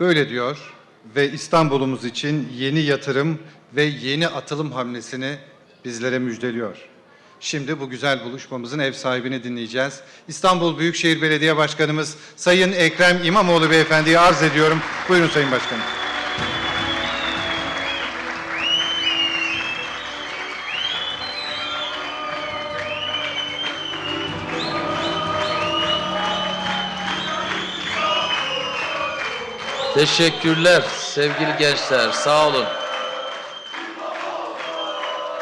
Böyle diyor ve İstanbul'umuz için yeni yatırım ve yeni atılım hamlesini bizlere müjdeliyor. Şimdi bu güzel buluşmamızın ev sahibini dinleyeceğiz. İstanbul Büyükşehir Belediye Başkanımız Sayın Ekrem İmamoğlu Beyefendi'yi arz ediyorum. Buyurun Sayın Başkanım. Teşekkürler sevgili gençler. Sağ olun.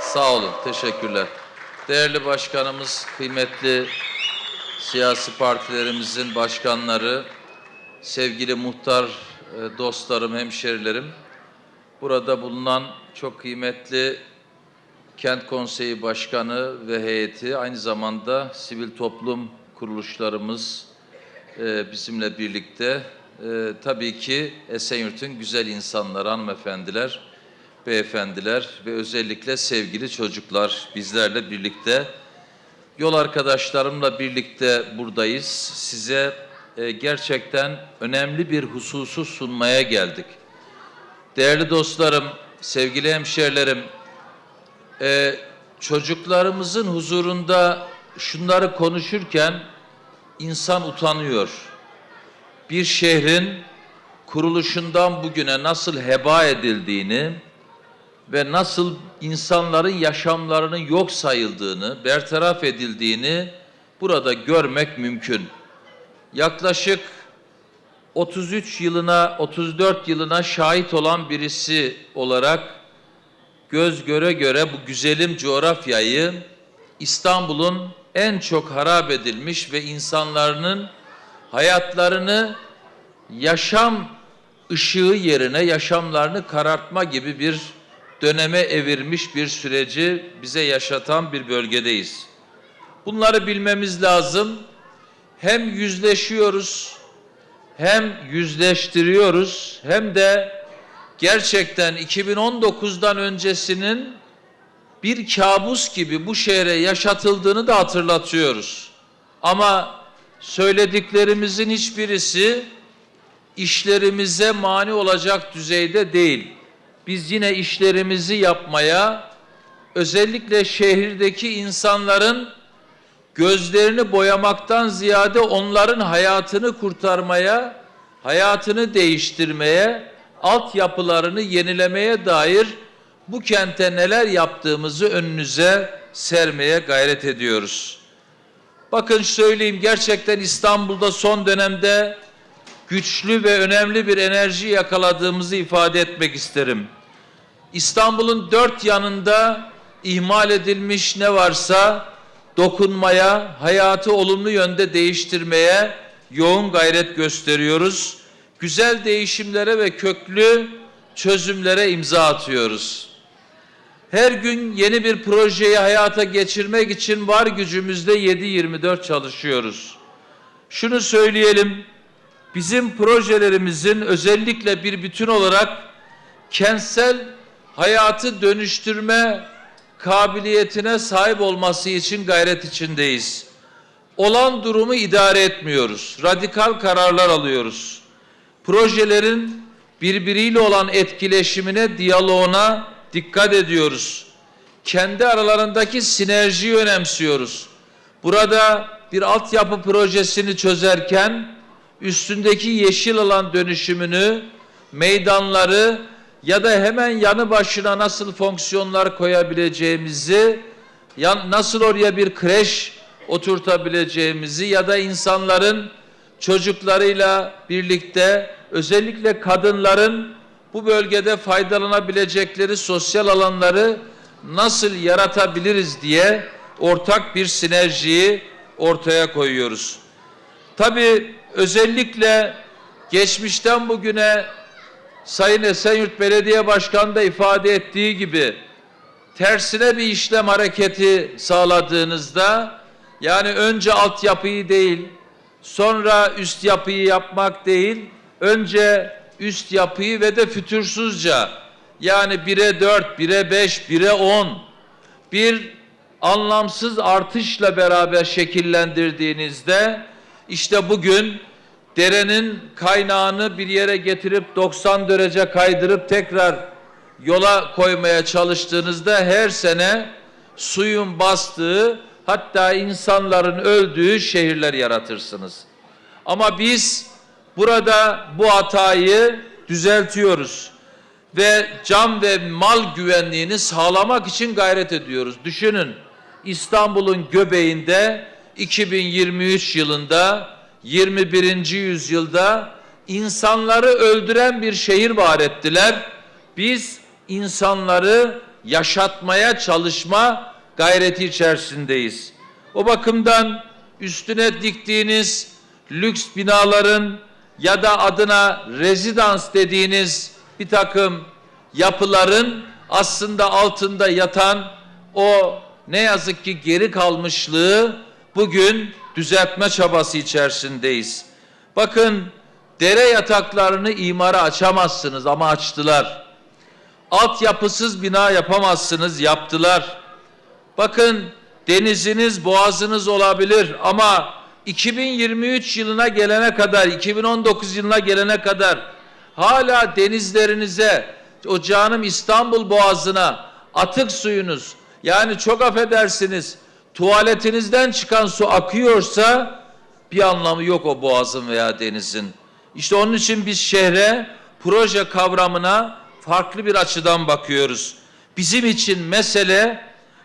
Sağ olun. Teşekkürler. Değerli başkanımız, kıymetli siyasi partilerimizin başkanları, sevgili muhtar e, dostlarım, hemşerilerim, burada bulunan çok kıymetli Kent Konseyi Başkanı ve heyeti, aynı zamanda sivil toplum kuruluşlarımız e, bizimle birlikte. E, tabii ki Esenyurt'un güzel insanları, hanımefendiler, beyefendiler ve özellikle sevgili çocuklar bizlerle birlikte. Yol arkadaşlarımla birlikte buradayız. Size e, gerçekten önemli bir hususu sunmaya geldik. Değerli dostlarım, sevgili hemşerilerim, e, çocuklarımızın huzurunda şunları konuşurken insan utanıyor. Bir şehrin kuruluşundan bugüne nasıl heba edildiğini ve nasıl insanların yaşamlarının yok sayıldığını, bertaraf edildiğini burada görmek mümkün. Yaklaşık 33 yılına, 34 yılına şahit olan birisi olarak göz göre göre bu güzelim coğrafyayı İstanbul'un en çok harap edilmiş ve insanların hayatlarını yaşam ışığı yerine yaşamlarını karartma gibi bir döneme evirmiş bir süreci bize yaşatan bir bölgedeyiz. Bunları bilmemiz lazım. Hem yüzleşiyoruz, hem yüzleştiriyoruz, hem de gerçekten 2019'dan öncesinin bir kabus gibi bu şehre yaşatıldığını da hatırlatıyoruz. Ama söylediklerimizin hiçbirisi işlerimize mani olacak düzeyde değil. Biz yine işlerimizi yapmaya, özellikle şehirdeki insanların gözlerini boyamaktan ziyade onların hayatını kurtarmaya, hayatını değiştirmeye, altyapılarını yenilemeye dair bu kente neler yaptığımızı önünüze sermeye gayret ediyoruz. Bakın söyleyeyim gerçekten İstanbul'da son dönemde güçlü ve önemli bir enerji yakaladığımızı ifade etmek isterim. İstanbul'un dört yanında ihmal edilmiş ne varsa dokunmaya, hayatı olumlu yönde değiştirmeye yoğun gayret gösteriyoruz. Güzel değişimlere ve köklü çözümlere imza atıyoruz. Her gün yeni bir projeyi hayata geçirmek için var gücümüzde 7-24 çalışıyoruz. Şunu söyleyelim, bizim projelerimizin özellikle bir bütün olarak kentsel hayatı dönüştürme kabiliyetine sahip olması için gayret içindeyiz. Olan durumu idare etmiyoruz. Radikal kararlar alıyoruz. Projelerin birbiriyle olan etkileşimine, diyaloğuna dikkat ediyoruz. Kendi aralarındaki sinerjiyi önemsiyoruz. Burada bir altyapı projesini çözerken üstündeki yeşil alan dönüşümünü, meydanları ya da hemen yanı başına nasıl fonksiyonlar koyabileceğimizi, nasıl oraya bir kreş oturtabileceğimizi ya da insanların çocuklarıyla birlikte özellikle kadınların bu bölgede faydalanabilecekleri sosyal alanları nasıl yaratabiliriz diye ortak bir sinerjiyi ortaya koyuyoruz. Tabii özellikle geçmişten bugüne Sayın Esenyurt Belediye Başkanı da ifade ettiği gibi tersine bir işlem hareketi sağladığınızda yani önce altyapıyı değil sonra üst yapıyı yapmak değil önce üst yapıyı ve de fütursuzca yani 1'e 4, 1'e 5, 1'e 10 bir anlamsız artışla beraber şekillendirdiğinizde işte bugün derenin kaynağını bir yere getirip 90 derece kaydırıp tekrar yola koymaya çalıştığınızda her sene suyun bastığı hatta insanların öldüğü şehirler yaratırsınız. Ama biz burada bu hatayı düzeltiyoruz ve can ve mal güvenliğini sağlamak için gayret ediyoruz. Düşünün İstanbul'un göbeğinde 2023 yılında 21. yüzyılda insanları öldüren bir şehir var ettiler. Biz insanları yaşatmaya çalışma gayreti içerisindeyiz. O bakımdan üstüne diktiğiniz lüks binaların ya da adına rezidans dediğiniz bir takım yapıların aslında altında yatan o ne yazık ki geri kalmışlığı bugün düzeltme çabası içerisindeyiz. Bakın dere yataklarını imara açamazsınız ama açtılar. Altyapısız bina yapamazsınız yaptılar. Bakın deniziniz, boğazınız olabilir ama 2023 yılına gelene kadar, 2019 yılına gelene kadar hala denizlerinize, o canım İstanbul Boğazı'na atık suyunuz, yani çok affedersiniz, tuvaletinizden çıkan su akıyorsa bir anlamı yok o boğazın veya denizin. İşte onun için biz şehre, proje kavramına farklı bir açıdan bakıyoruz. Bizim için mesele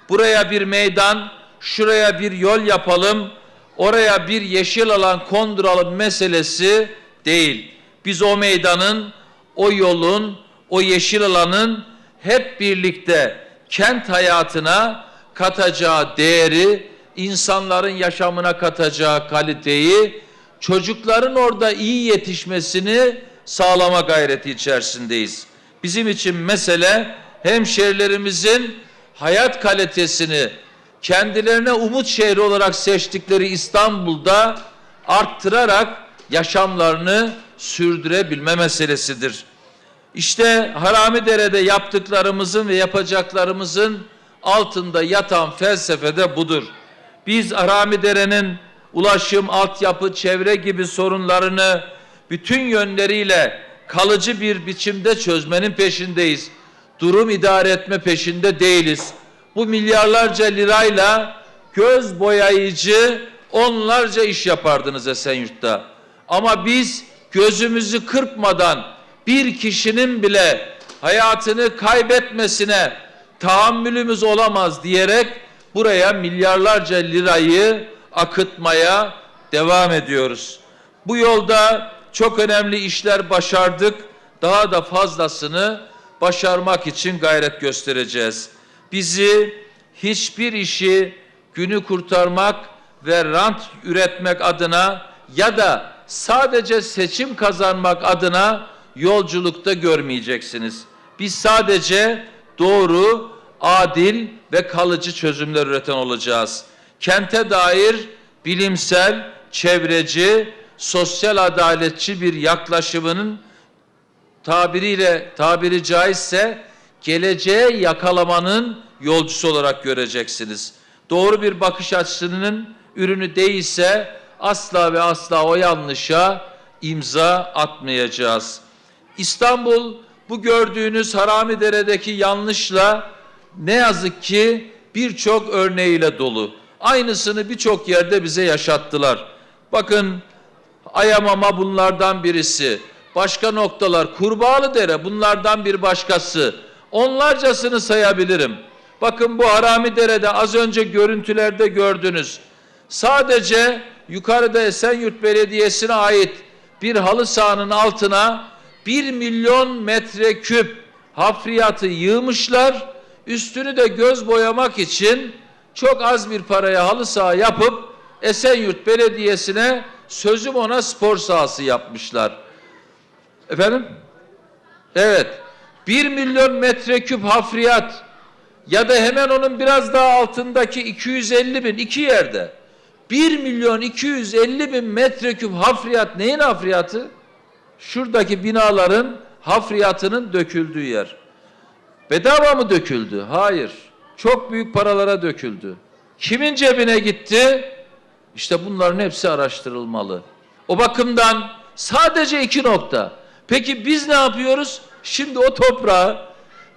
buraya bir meydan, şuraya bir yol yapalım, oraya bir yeşil alan konduralım meselesi değil. Biz o meydanın, o yolun, o yeşil alanın hep birlikte kent hayatına katacağı değeri, insanların yaşamına katacağı kaliteyi, çocukların orada iyi yetişmesini sağlama gayreti içerisindeyiz. Bizim için mesele hemşerilerimizin hayat kalitesini kendilerine umut şehri olarak seçtikleri İstanbul'da arttırarak yaşamlarını sürdürebilme meselesidir. İşte Haramidere'de yaptıklarımızın ve yapacaklarımızın altında yatan felsefe de budur. Biz Haramidere'nin ulaşım, altyapı, çevre gibi sorunlarını bütün yönleriyle kalıcı bir biçimde çözmenin peşindeyiz. Durum idare etme peşinde değiliz. Bu milyarlarca lirayla göz boyayıcı onlarca iş yapardınız Esenyurt'ta. Ama biz gözümüzü kırpmadan bir kişinin bile hayatını kaybetmesine tahammülümüz olamaz diyerek buraya milyarlarca lirayı akıtmaya devam ediyoruz. Bu yolda çok önemli işler başardık. Daha da fazlasını başarmak için gayret göstereceğiz. Bizi hiçbir işi günü kurtarmak ve rant üretmek adına ya da sadece seçim kazanmak adına yolculukta görmeyeceksiniz. Biz sadece doğru, adil ve kalıcı çözümler üreten olacağız. Kente dair bilimsel, çevreci, sosyal adaletçi bir yaklaşımının tabiriyle tabiri caizse geleceğe yakalamanın yolcusu olarak göreceksiniz. Doğru bir bakış açısının ürünü değilse asla ve asla o yanlışa imza atmayacağız. İstanbul bu gördüğünüz Haramidere'deki yanlışla ne yazık ki birçok örneğiyle dolu. Aynısını birçok yerde bize yaşattılar. Bakın Ayamama bunlardan birisi. Başka noktalar Kurbağalıdere bunlardan bir başkası. Onlarcasını sayabilirim. Bakın bu Haramidere'de az önce görüntülerde gördünüz. Sadece yukarıda Esenyurt Belediyesi'ne ait bir halı sahanın altına 1 milyon metreküp hafriyatı yığmışlar. Üstünü de göz boyamak için çok az bir paraya halı saha yapıp Esenyurt Belediyesi'ne sözüm ona spor sahası yapmışlar. Efendim? Evet. 1 milyon metreküp hafriyat ya da hemen onun biraz daha altındaki 250 bin iki yerde 1 milyon 250 bin metreküp hafriyat neyin hafriyatı? Şuradaki binaların hafriyatının döküldüğü yer. Bedava mı döküldü? Hayır. Çok büyük paralara döküldü. Kimin cebine gitti? İşte bunların hepsi araştırılmalı. O bakımdan Sadece iki nokta. Peki biz ne yapıyoruz? Şimdi o toprağı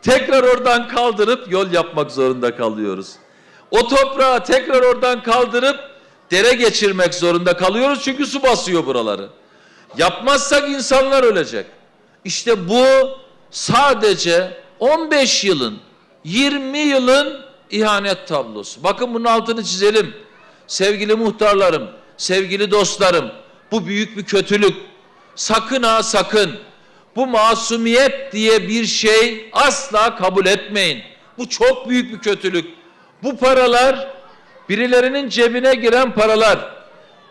tekrar oradan kaldırıp yol yapmak zorunda kalıyoruz. O toprağı tekrar oradan kaldırıp dere geçirmek zorunda kalıyoruz çünkü su basıyor buraları. Yapmazsak insanlar ölecek. İşte bu sadece 15 yılın, 20 yılın ihanet tablosu. Bakın bunun altını çizelim. Sevgili muhtarlarım, sevgili dostlarım, bu büyük bir kötülük. Sakın ha sakın. Bu masumiyet diye bir şey asla kabul etmeyin. Bu çok büyük bir kötülük. Bu paralar birilerinin cebine giren paralar,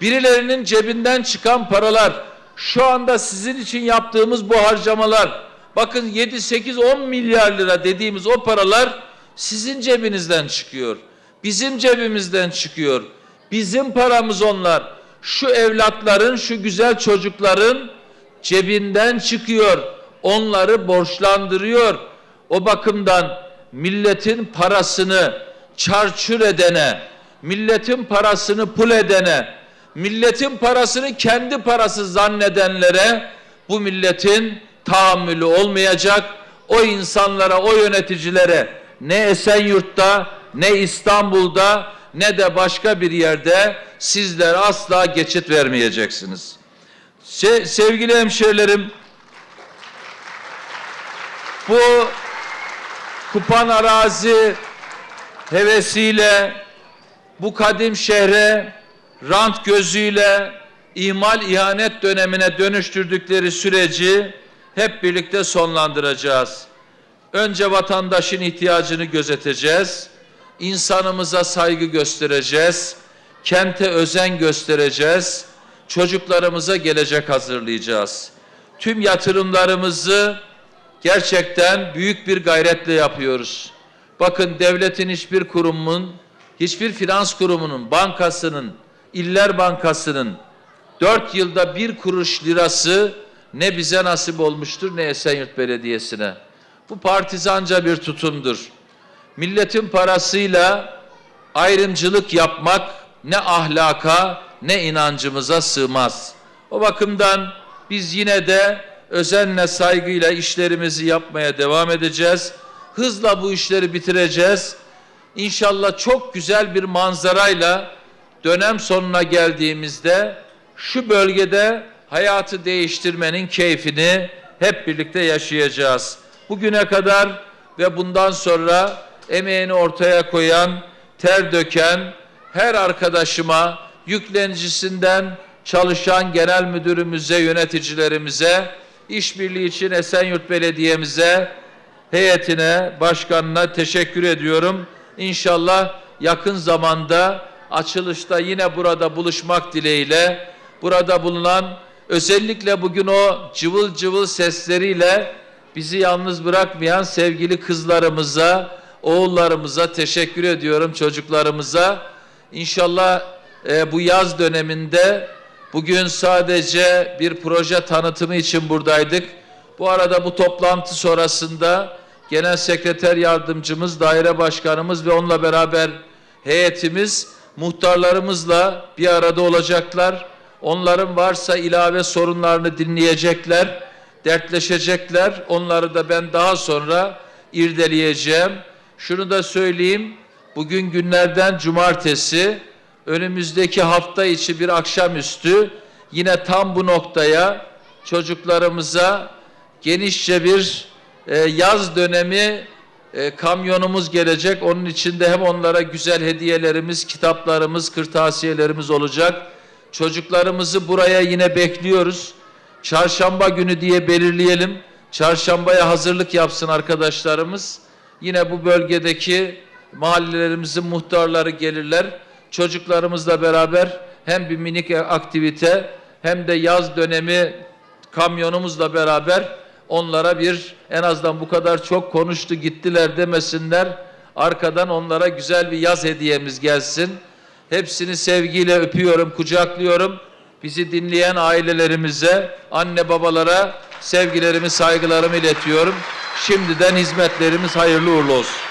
birilerinin cebinden çıkan paralar, şu anda sizin için yaptığımız bu harcamalar, bakın 7, 8, 10 milyar lira dediğimiz o paralar sizin cebinizden çıkıyor. Bizim cebimizden çıkıyor. Bizim paramız onlar. Şu evlatların, şu güzel çocukların cebinden çıkıyor. Onları borçlandırıyor. O bakımdan milletin parasını çarçur edene, milletin parasını pul edene, milletin parasını kendi parası zannedenlere bu milletin tahammülü olmayacak. O insanlara, o yöneticilere ne Esenyurt'ta, ne İstanbul'da, ne de başka bir yerde sizler asla geçit vermeyeceksiniz. Se- sevgili hemşehrilerim, bu kupan arazi hevesiyle bu kadim şehre rant gözüyle ihmal ihanet dönemine dönüştürdükleri süreci hep birlikte sonlandıracağız. Önce vatandaşın ihtiyacını gözeteceğiz. insanımıza saygı göstereceğiz. Kente özen göstereceğiz. Çocuklarımıza gelecek hazırlayacağız. Tüm yatırımlarımızı gerçekten büyük bir gayretle yapıyoruz. Bakın devletin hiçbir kurumunun, hiçbir finans kurumunun, bankasının, iller bankasının dört yılda bir kuruş lirası ne bize nasip olmuştur ne Esenyurt Belediyesi'ne. Bu partizanca bir tutumdur. Milletin parasıyla ayrımcılık yapmak ne ahlaka ne inancımıza sığmaz. O bakımdan biz yine de özenle saygıyla işlerimizi yapmaya devam edeceğiz. Hızla bu işleri bitireceğiz. İnşallah çok güzel bir manzarayla dönem sonuna geldiğimizde şu bölgede hayatı değiştirmenin keyfini hep birlikte yaşayacağız. Bugüne kadar ve bundan sonra emeğini ortaya koyan, ter döken her arkadaşıma, yüklenicisinden çalışan genel müdürümüze, yöneticilerimize, işbirliği için Esenyurt Belediye'mize, heyetine, başkanına teşekkür ediyorum. İnşallah yakın zamanda açılışta yine burada buluşmak dileğiyle burada bulunan özellikle bugün o cıvıl cıvıl sesleriyle bizi yalnız bırakmayan sevgili kızlarımıza, oğullarımıza teşekkür ediyorum çocuklarımıza. İnşallah e, bu yaz döneminde bugün sadece bir proje tanıtımı için buradaydık. Bu arada bu toplantı sonrasında Genel Sekreter Yardımcımız, Daire Başkanımız ve onunla beraber heyetimiz muhtarlarımızla bir arada olacaklar. Onların varsa ilave sorunlarını dinleyecekler, dertleşecekler. Onları da ben daha sonra irdeleyeceğim. Şunu da söyleyeyim. Bugün günlerden cumartesi önümüzdeki hafta içi bir akşamüstü yine tam bu noktaya çocuklarımıza genişçe bir e, yaz dönemi e, kamyonumuz gelecek. Onun içinde hem onlara güzel hediyelerimiz, kitaplarımız, kırtasiyelerimiz olacak. Çocuklarımızı buraya yine bekliyoruz. Çarşamba günü diye belirleyelim. Çarşambaya hazırlık yapsın arkadaşlarımız. Yine bu bölgedeki mahallelerimizin muhtarları gelirler. Çocuklarımızla beraber hem bir minik aktivite hem de yaz dönemi kamyonumuzla beraber onlara bir en azından bu kadar çok konuştu gittiler demesinler. Arkadan onlara güzel bir yaz hediyemiz gelsin. Hepsini sevgiyle öpüyorum, kucaklıyorum. Bizi dinleyen ailelerimize, anne babalara sevgilerimi, saygılarımı iletiyorum. Şimdiden hizmetlerimiz hayırlı uğurlu olsun.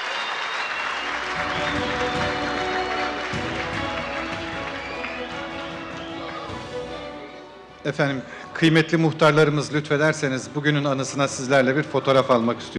Efendim Kıymetli muhtarlarımız lütfederseniz bugünün anısına sizlerle bir fotoğraf almak istiyorum.